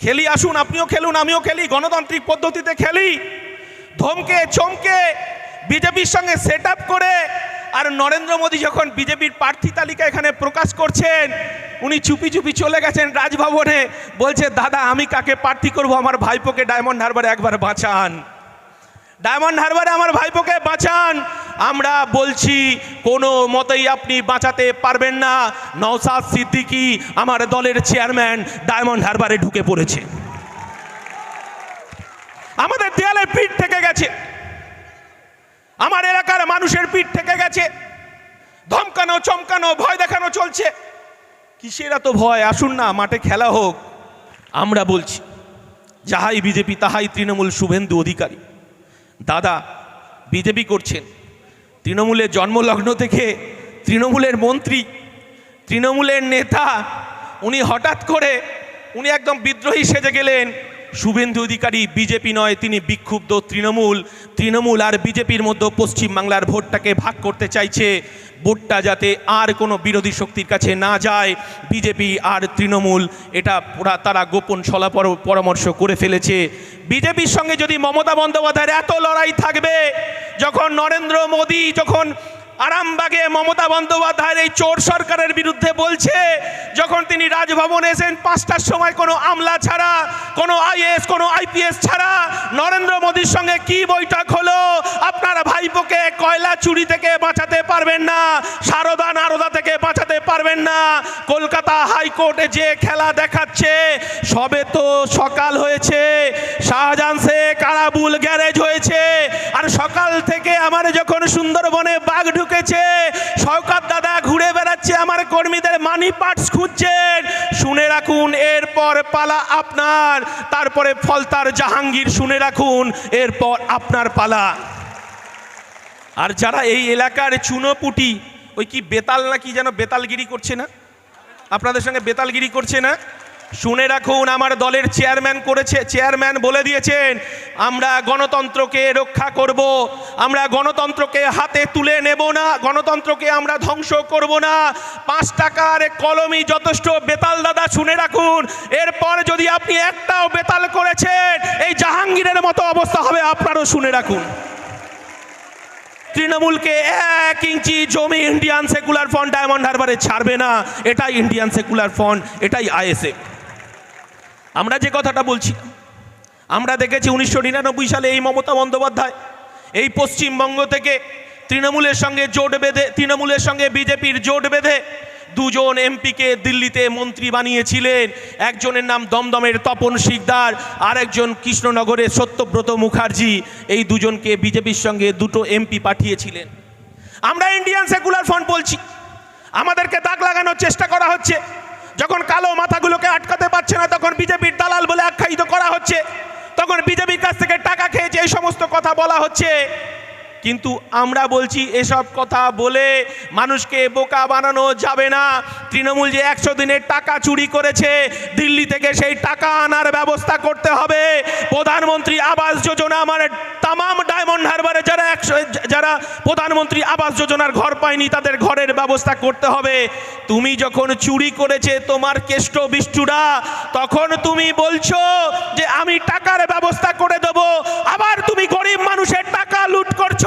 খেলি, আসুন, আপনিও খেলুন, আমিও খেলি, গণতান্ত্রিক পদ্ধতিতে খেলি। ধমকে, চমকে, বিজেপির সঙ্গে সেট করে, আর নরেন্দ্র মোদী যখন বিজেপির প্রার্থী তালিকা এখানে প্রকাশ করছেন, উনি চুপি চুপি চলে গেছেন রাজভবনে, বলছে, দাদা, আমি কাকে প্রার্থী করব? আমার ভাইপোকে ডায়মন্ড হারবারে একবার বাঁচান। ডায়মন্ড হারবারে আমার ভাইপোকে বাঁচান। আমরা বলছি, কোনো মতেই আপনি বাঁচাতে পারবেন না। নওসাদ সিদ্দিকি আমার দলের চেয়ারম্যান ডায়মন্ড হারবারে ঢুকে পড়েছে। আমাদের দেয়ালে পিঠ থেকে গেছে। আমার এলাকার মানুষের পিঠ থেকে গেছে। ধমকানো, চমকানো, ভয় দেখানো চলছে। কিসের এত ভয়? আসুন না, মাঠে খেলা হোক। আমরা বলছি, যাহাই বিজেপি, তাহাই তৃণমূল শুভেন্দু অধিকারী। দাদা, বিজেপি করছেন। তৃণমূলের জন্মলগ্ন থেকে তৃণমূলের মন্ত্রী, তৃণমূলের নেতা, উনি হঠাৎ করে, উনি একদম বিদ্রোহী সেজে গেলেন। শুভেন্দু অধিকারী বিজেপি নয়, তিনি বিক্ষুব্ধ তৃণমূল। তৃণমূল আর বিজেপির মধ্যে পশ্চিমবাংলার ভোটটাকে ভাগ করতে চাইছে। ভোটটা যাতে আর কোনো বিরোধী শক্তির কাছে না যায়, বিজেপি আর তৃণমূল, এটা তারা গোপন পর- পরামর্শ করে ফেলেছে। বিজেপির সঙ্গে যদি মমতা বন্দ্যোপাধ্যায়ের এত লড়াই থাকবে যখন নরেন্দ্র মোদী যখন আরামবাগে মমতা বন্দ্যোপাধ্যায়ের এই চোর সরকারের বিরুদ্ধে বলছে, যখন তিনি রাজভবনে এসেন, পাঁচটার সময় কোনো আমলা ছাড়া, কোনো আইএস কোনো আইপিএস ছাড়া, নরেন্দ্র মোদীর সঙ্গে কি বৈঠক হলো? আপনার ভাইপোকে কয়লা চুরি থেকে বাঁচাতে পারবেন না? সারদা, নারদা থেকে বাঁচাতে পারবেন না। কলকাতা হাইকোর্টে যে খেলা দেখাচ্ছে, সবে তো সকাল হয়েছে। শাহজাহান শেখ আরাবুল গ্যারেজ হয়েছে। আর সকাল থেকে আমার যখন সুন্দরবনে বাঘ ঢুকেছে, শওকাত দাদা ঘুরে বেড়াচ্ছে, আমার কর্মীদের মানি পার্টস খুঁজছেন। শুনে রাখুন, এরপর পালা আপনার। তারপরে ফলতার জাহাঙ্গীর শুনে রাখুন, এরপর আপনার পালা। আর যারা এই এলাকার চুনোপুটি ওই কি বেতাল না কি যেন বেতালগিরি করছে না? আপনাদের সঙ্গে বেতালগিরি করছে না? শুনে রাখুন, আমার দলের চেয়ারম্যান করেছে, চেয়ারম্যান বলে দিয়েছেন, আমরা গণতন্ত্রকে রক্ষা করব, আমরা গণতন্ত্রকে হাতে তুলে নেব না, গণতন্ত্রকে আমরা ধ্বংস করব না। পাঁচ টাকার কলমই যথেষ্ট, বেতাল দাদা, শুনে রাখুন। এরপর যদি আপনি একটাও বেতাল করেছেন, এই জাহাঙ্গীরের মতো অবস্থা হবে, আপনারও শুনে রাখুন। তৃণমূলকে এক ইঞ্চি জমি ইন্ডিয়ান সেকুলার ফ্রন্ট ডায়মন্ড হারবারে ছাড়বে না। এটাই ইন্ডিয়ান সেকুলার ফ্রন্ট এটাই আইএসএ আমরা যে কথাটা বলছি, আমরা দেখেছি উনিশশো নিরানব্বই সালে এই মমতা বন্দ্যোপাধ্যায় এই পশ্চিমবঙ্গ থেকে তৃণমূলের সঙ্গে জোট বেঁধে, তৃণমূলের সঙ্গে বিজেপির জোট বেঁধে দুজন এমপিকে দিল্লিতে মন্ত্রী বানিয়েছিলেন। একজনের নাম দমদমের তপন শিকদার আর একজন কৃষ্ণনগরের সত্যব্রত মুখার্জি। এই দুজনকে বিজেপির সঙ্গে দুটো এমপি পাঠিয়েছিলেন। আমরা ইন্ডিয়ান সেকুলার ফ্রন্ট বলছি, আমাদেরকে দাগ লাগানোর চেষ্টা করা হচ্ছে। যখন কালো মাথাগুলোকে আটকাতে পারছে না, তখন বিজেপির দালাল বলে আখ্যায়িত করা হচ্ছে। তখন বিজেপির কাছ থেকে টাকা খেয়েছে এই সমস্ত কথা বলা হচ্ছে কিন্তু আমরা বলছি এসব কথা বলে মানুষকে বোকা বানানো যাবে না। তৃণমূল যে একশো দিনের টাকা চুরি করেছে, দিল্লি থেকে সেই টাকা আনার ব্যবস্থা করতে হবে। প্রধানমন্ত্রী আবাস যোজনা আমার তামাম ডায়মন্ড হারবারে যারা একশো যারা প্রধানমন্ত্রী আবাস যোজনার ঘর পায়নি, তাদের ঘরের ব্যবস্থা করতে হবে। তুমি যখন চুরি করেছে তোমার কেষ্ট বিষ্টুরা, তখন তুমি বলছো যে, আমি টাকার ব্যবস্থা করে দেবো। আবার তুমি গরিব মানুষের টাকা লুট করছ।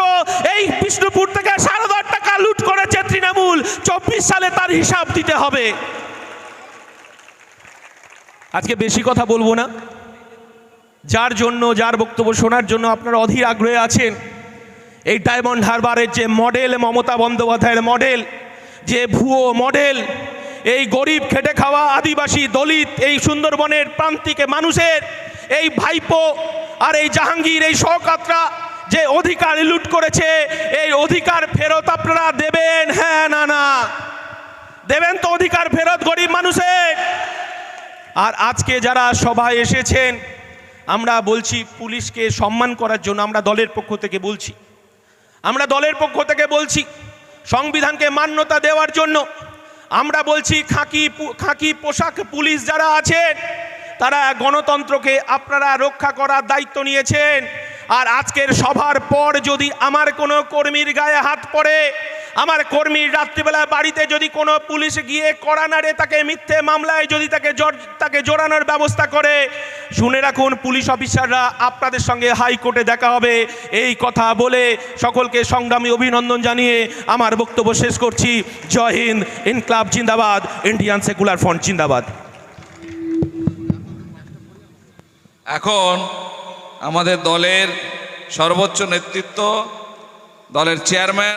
এই বিষ্ণুপুর থেকে সারদার টাকা লুট করেছে তৃণমূল। চব্বিশ সালে তার হিসাব দিতে হবে। আজকে বেশি কথা বলব না। যার জন্য, যার বক্তব্য শোনার জন্য আপনারা অধীর আগ্রহে আছেন, এই ডায়মন্ড হারবারের যে মডেল মমতা বন্দ্যোপাধ্যায়ের মডেল, যে ভুয়ো মডেল, এই গরিব খেটে খাওয়া আদিবাসী দলিত, এই সুন্দরবনের প্রান্তিকে মানুষের, এই ভাইপো আর এই জাহাঙ্গীর, এই শওকাতরা যে অধিকার লুট করেছে, এই অধিকার ফেরত আপনারা দেবেন? হ্যাঁ না না। দেবেন তো অধিকার ফেরত গরিব মানুষের। আর আজকে যারা সভায় এসেছেন আমরা বলছি পুলিশকে সম্মান করার জন্য আমরা দলের পক্ষ থেকে বলছি। আমরা দলের পক্ষ থেকে বলছি সংবিধানকে মান্যতা দেওয়ার জন্য আমরা বলছি খাঁকি খাকি পোশাক পুলিশ যারা আছেন, তারা গণতন্ত্রকে আপনারা রক্ষা করার দায়িত্ব নিয়েছেন। আর আজকের সভার পর যদি আমার কোনো কর্মীর গায়ে হাত পড়ে আমার কর্মী রাত্রিবেলা বাড়িতে যদি কোনো পুলিশ গিয়ে কড়া নাড়ে তাকে মিথ্যে মামলায় যদি তাকে তাকে জোরানোর ব্যবস্থা করে, শুনে রাখুন পুলিশ অফিসাররা আপনাদের সঙ্গে হাইকোর্টে দেখা হবে। এই কথা বলে সকলকে সংগ্রামী অভিনন্দন জানিয়ে আমার বক্তব্য শেষ করছি। জয় হিন্দ, ইনক্লাব জিন্দাবাদ, ইন্ডিয়ান সেকুলার ফ্রন্ট জিন্দাবাদ। এখন আমাদের দলের সর্বোচ্চ নেতৃত্ব, দলের চেয়ারম্যান